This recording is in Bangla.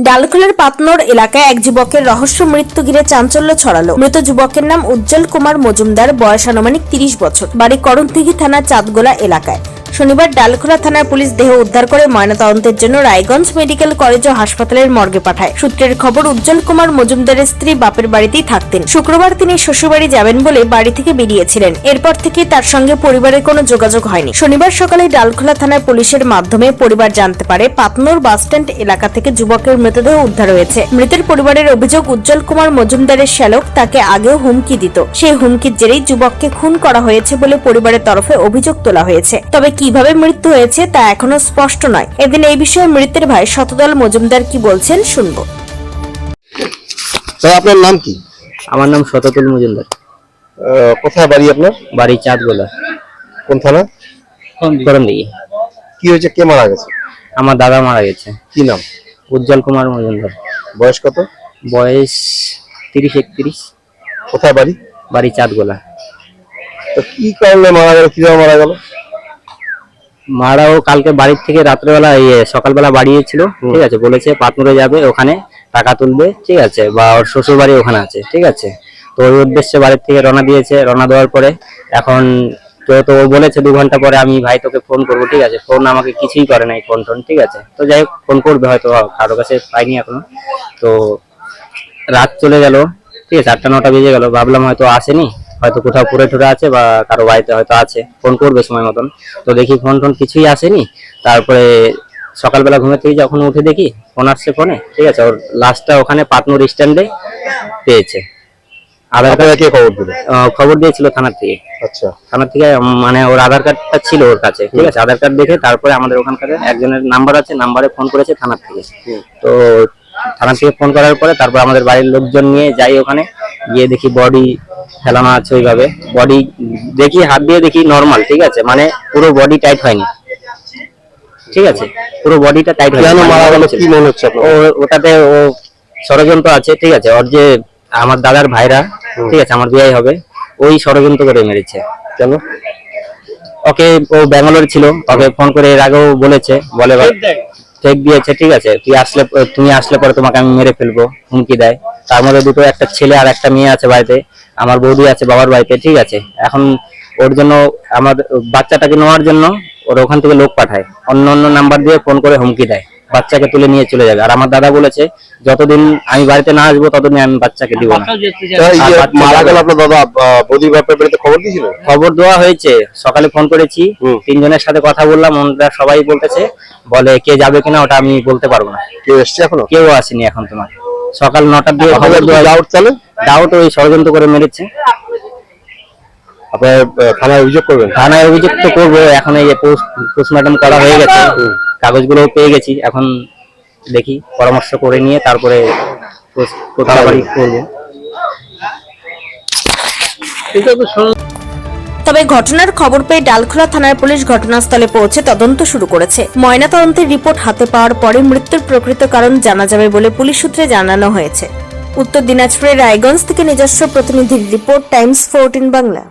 ডালখোলার পাতনোর এলাকায় এক যুবকের রহস্য মৃত্যু ঘিরে চাঞ্চল্য ছড়ালো। মৃত যুবকের নাম উজ্জ্বল কুমার মজুমদার, বয়স আনুমানিক তিরিশ বছর। বাড়ি করণদিঘি থানা চাঁদগোলা এলাকায়। শনিবার ডালখোলা থানার পুলিশ দেহ উদ্ধার করে ময়নাতদন্তের জন্য রায়গঞ্জ মেডিকেল কলেজ ও হাসপাতালের মর্গে পাঠায়। সূত্রের খবর, উজ্জ্বল কুমার মজুমদারের স্ত্রী বাপের বাড়িতেই থাকতেন। শুক্রবার তিনি শ্বশুরবাড়ি যাবেন বলে বাড়ি থেকে বেরিয়েছিলেন। এরপর থেকে তার সঙ্গে পরিবারের কোনো যোগাযোগ হয়নি। শনিবার সকালে ডালখোলা থানার পুলিশের মাধ্যমে পরিবার জানতে পারে, পাতনোর বাসস্ট্যান্ড এলাকা থেকে যুবকের মৃতদেহ উদ্ধার হয়েছে। মৃতের পরিবারের অভিযোগ, উজ্জ্বল কুমার মজুমদারের শ্যালক তাকে আগেও হুমকি দিত। সেই হুমকির জেরেই যুবককে খুন করা হয়েছে বলে পরিবারের তরফে অভিযোগ তোলা হয়েছে। তবে কীভাবে মৃত্যু হয়েছে তা এখনও স্পষ্ট নয়। এদিন এই বিষয়ে মৃতের ভাই শতদল মজুমদার কি বলছেন শুনব। স্যার আপনার নাম কি? আমার নাম শততুল মজুমদার। আহ, কোথায় বাড়ি আপনার? বাড়ি চাঁদগোলা। কোন থানা? কি হয়েছে? কে মারা গেছে? আমার দাদা মারা গেছে। কি নাম? উজ্জ্বল কুমার মজুমদার। বয়স কত? বয়স তিরিশ একত্রিশ। কোথায় বাড়ি? বাড়ি চাঁদগোলা। তো কি কারণে মারা গেল? কীভাবে মারা গেল? মারাও কালকে বাড়ির থেকে রাত্রেবেলা ইয়ে সকালবেলা বাড়িয়েছিল ঠিক আছে? বলেছে পাতনুরে যাবে ওখানে টাকা তুলবে ঠিক আছে? বা ওর শ্বশুর বাড়ি ওখানে আছে ঠিক আছে? তো ওই উদ্দেশ্যে বাড়ির থেকে রওনা দিয়েছে রওনা দেওয়ার পরে এখন তো তো ও বলেছে দু ঘণ্টা পরে আমি ভাই তোকে ফোন করব ঠিক আছে? ফোন আমাকে কিছুই করে নাই ফোন টোন ঠিক আছে? তো যাই হোক ফোন করবে হয়তো কারও কাছে পাইনি এখনও। তো রাত চলে গেল ঠিক আছে? আটটা নটা বেজে গেল ভাবলাম হয়তো আসেনি। হয়তো কোথাও পুরে টুরে আছে বা কারও বাড়িতে হয়তো আছে ফোন করবে সময় মতন। তো দেখি ফোন টোন কিছুই আসেনি। তারপরে সকালবেলা ঘুমে থেকে যখন উঠে দেখি ফোন আসছে ফোনে। ঠিক আছে ওর লাস্টটা ওখানে পাটনুর স্ট্যান্ডে পেয়েছে। আধার কার্ড কে খবর দিল খবর দিয়েছিল থানার থেকে। আচ্ছা। থানার থেকে মানে ওর আধার কার্ডটা ছিল ওর কাছে। ঠিক আছে আধার কার্ড দেখে তারপরে আমাদের ওখানকার একজনের নাম্বার আছে নাম্বারে ফোন করেছে থানার থেকে। তো থানার থেকে ফোন করার পরে তারপর আমাদের বাড়ির লোকজন নিয়ে যাই ওখানে। গিয়ে দেখি বডি ফেলানো আছে ওইভাবে। বডি দেখি হাত দিয়ে দেখি নর্মাল ঠিক আছে? মানে পুরো বডি টাইট হয়নি। ঠিক আছে? পুরো বডিটা টাইট হয়নি। কেন মারা গেল? কি মনে হচ্ছে ওটাতে ও ষড়যন্ত্র আছে ঠিক আছে? ওর যে আমার দাদার ভাইরা ঠিক আছে? আমার বিয়ে হবে ওই ষড়যন্ত্র করে মেরেছে। কেন? ওকে ও ব্যাঙ্গালোরে ছিল। ওকে ফোন করে এর আগেও বলেছে বলে চেক দিয়েছে, ঠিক আছে? তুই আসলে, তুমি আসলে পরে তোমাকে আমি মেরে ফেলব, হুমকি দেয়। তার মধ্যে দুটো একটা ছেলে আর একটা মেয়ে আছে বাড়িতে, আমার বৌদি আছে, বাবার বাড়িতে, ঠিক আছে? এখন ওর জন্য আমার বাচ্চাটাকে নেওয়ার জন্য ওর ওখান থেকে লোক পাঠায়। অন্য অন্য নাম্বার দিয়ে ফোন করে হুমকি দেয়। বাচ্চাকে তুলে নিয়ে চলে যাবে। আর আমার দাদা বলেছে যতদিন আমি বাড়িতে না আসব ততদিন আমি বাচ্চাকে দিব না। তা এই যে আর বাচ্চা মারা গেল আপনার দাদা বৌদির ব্যাপারে বাড়িতে খবর দিয়েছিল? খবর দেওয়া হয়েছে সকালে ফোন করেছি তিনজনের সাথে কথা বললাম ওনারা সবাই বলতেছে বলে কে যাবে কিনা ওটা আমি বলতে পারব না। কেউ এসছে এখনও? কেউ আসেনি এখন তোমার। সকাল নটার দিকে খবর দেওয়া ডাউট তাহলে? ডাউট ওই ষড়যন্ত্র করে মেরেছে। আপনার থানায় অভিযোগ করবেন? থানায় অভিযোগ তো করব এখন এই পোস্টমর্টম করা হয়ে গেছে। কাগজগুলো পেয়ে গেছি এখন দেখি পরামর্শ করে নিয়ে তারপরে কোথাবাড়ি করব। তবে ঘটনার খবর পেয়ে ডালখোলা থানার পুলিশ ঘটনাস্থলে পৌঁছে তদন্ত শুরু করেছে। ময়নাতদন্তের রিপোর্ট হাতে পাওয়ার পরে মৃত্যুর প্রকৃত কারণ জানা যাবে বলে পুলিশ সূত্রে জানানো হয়েছে। উত্তর দিনাজপুরের রায়গঞ্জ থেকে নিজস্ব প্রতিনিধির রিপোর্ট টাইমস ফোরটিন বাংলা।